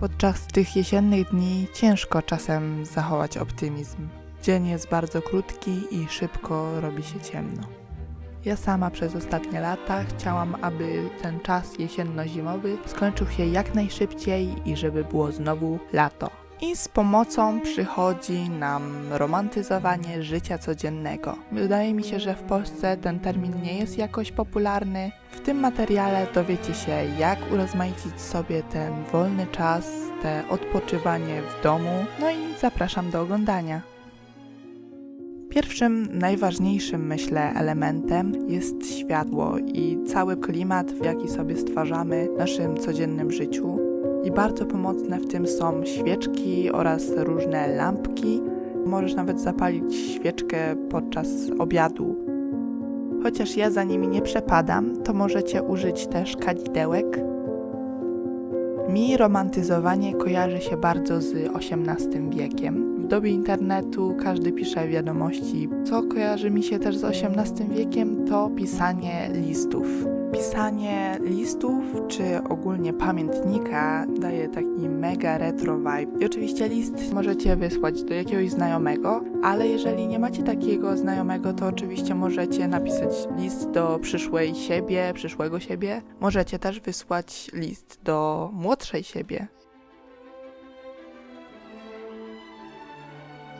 Podczas tych jesiennych dni ciężko czasem zachować optymizm. Dzień jest bardzo krótki i szybko robi się ciemno. Ja sama przez ostatnie lata chciałam, aby ten czas jesienno-zimowy skończył się jak najszybciej i żeby było znowu lato. I z pomocą przychodzi nam romantyzowanie życia codziennego. Wydaje mi się, że w Polsce ten termin nie jest jakoś popularny. W tym materiale dowiecie się, jak urozmaicić sobie ten wolny czas, te odpoczywanie w domu. No i zapraszam do oglądania. Pierwszym, najważniejszym, myślę, elementem jest światło i cały klimat, jaki sobie stwarzamy w naszym codziennym życiu. I bardzo pomocne w tym są świeczki oraz różne lampki. Możesz nawet zapalić świeczkę podczas obiadu. Chociaż ja za nimi nie przepadam, to możecie użyć też kadzidełek. Mi romantyzowanie kojarzy się bardzo z XVIII wiekiem. W dobie internetu każdy pisze wiadomości. Co kojarzy mi się też z XVIII wiekiem, to pisanie listów. Pisanie listów czy ogólnie pamiętnika daje taki mega retro vibe. I oczywiście list możecie wysłać do jakiegoś znajomego, ale jeżeli nie macie takiego znajomego, to oczywiście możecie napisać list do przyszłej siebie, przyszłego siebie. Możecie też wysłać list do młodszej siebie.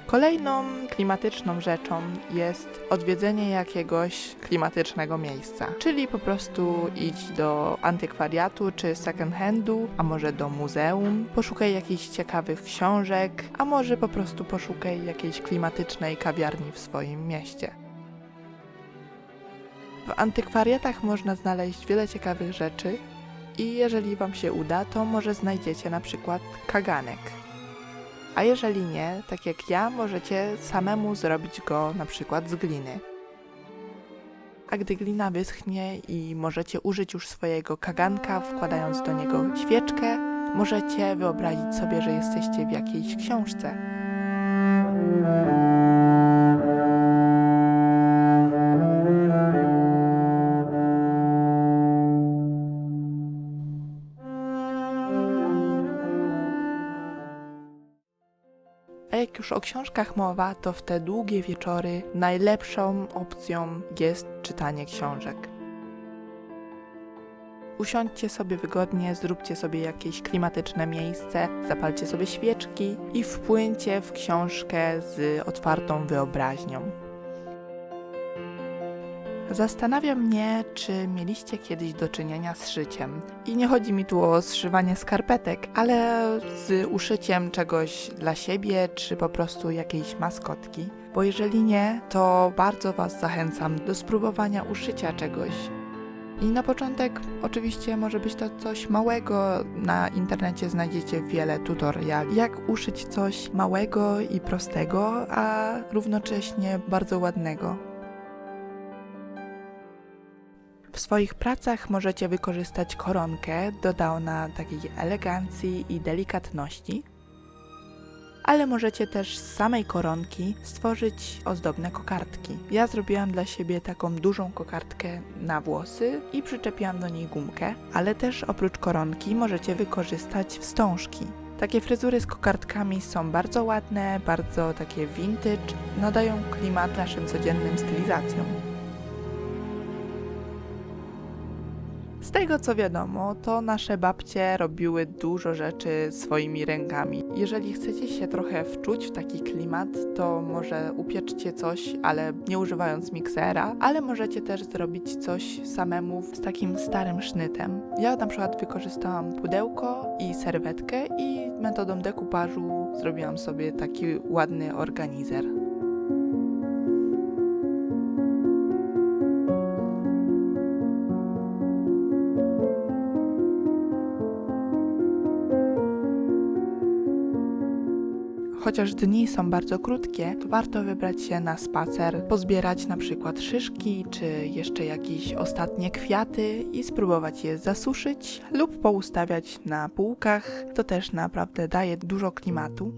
Kolejną klimatyczną rzeczą jest odwiedzenie jakiegoś klimatycznego miejsca, czyli po prostu idź do antykwariatu czy second handu, a może do muzeum, poszukaj jakichś ciekawych książek, a może po prostu poszukaj jakiejś klimatycznej kawiarni w swoim mieście. W antykwariatach można znaleźć wiele ciekawych rzeczy i jeżeli Wam się uda, to może znajdziecie na przykład kaganek. A jeżeli nie, tak jak ja, możecie samemu zrobić go na przykład z gliny. A gdy glina wyschnie i możecie użyć już swojego kaganka, wkładając do niego świeczkę, możecie wyobrazić sobie, że jesteście w jakiejś książce. Już o książkach mowa, to w te długie wieczory najlepszą opcją jest czytanie książek. Usiądźcie sobie wygodnie, zróbcie sobie jakieś klimatyczne miejsce, zapalcie sobie świeczki i wpłyńcie w książkę z otwartą wyobraźnią. Zastanawia mnie, czy mieliście kiedyś do czynienia z szyciem. I nie chodzi mi tu o zszywanie skarpetek, ale z uszyciem czegoś dla siebie, czy po prostu jakiejś maskotki. Bo jeżeli nie, to bardzo Was zachęcam do spróbowania uszycia czegoś. I na początek oczywiście może być to coś małego. Na internecie znajdziecie wiele tutoriali, jak uszyć coś małego i prostego, a równocześnie bardzo ładnego. W swoich pracach możecie wykorzystać koronkę, dodała ona takiej elegancji i delikatności, ale możecie też z samej koronki stworzyć ozdobne kokardki. Ja zrobiłam dla siebie taką dużą kokardkę na włosy i przyczepiłam do niej gumkę, ale też oprócz koronki możecie wykorzystać wstążki. Takie fryzury z kokardkami są bardzo ładne, bardzo takie vintage, nadają klimat naszym codziennym stylizacjom. Z tego co wiadomo, to nasze babcie robiły dużo rzeczy swoimi rękami. Jeżeli chcecie się trochę wczuć w taki klimat, to może upieczcie coś, ale nie używając miksera, ale możecie też zrobić coś samemu z takim starym sznytem. Ja na przykład wykorzystałam pudełko i serwetkę i metodą dekupażu zrobiłam sobie taki ładny organizer. Chociaż dni są bardzo krótkie, to warto wybrać się na spacer, pozbierać na przykład szyszki czy jeszcze jakieś ostatnie kwiaty i spróbować je zasuszyć lub poustawiać na półkach. To też naprawdę daje dużo klimatu.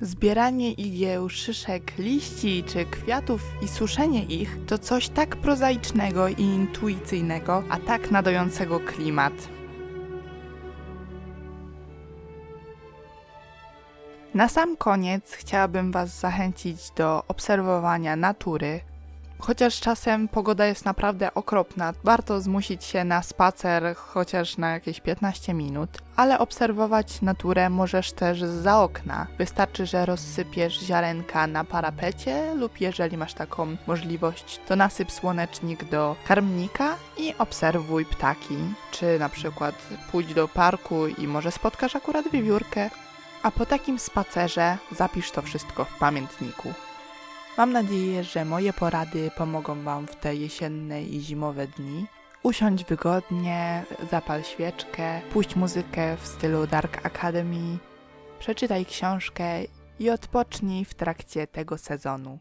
Zbieranie igieł, szyszek, liści czy kwiatów i suszenie ich to coś tak prozaicznego i intuicyjnego, a tak nadającego klimat. Na sam koniec chciałabym Was zachęcić do obserwowania natury. Chociaż czasem pogoda jest naprawdę okropna, warto zmusić się na spacer chociaż na jakieś 15 minut, ale obserwować naturę możesz też za okna. Wystarczy, że rozsypiesz ziarenka na parapecie lub jeżeli masz taką możliwość, to nasyp słonecznik do karmnika i obserwuj ptaki. Czy na przykład pójdź do parku i może spotkasz akurat wiewiórkę, a po takim spacerze zapisz to wszystko w pamiętniku. Mam nadzieję, że moje porady pomogą Wam w te jesienne i zimowe dni. Usiądź wygodnie, zapal świeczkę, puść muzykę w stylu Dark Academy, przeczytaj książkę i odpocznij w trakcie tego sezonu.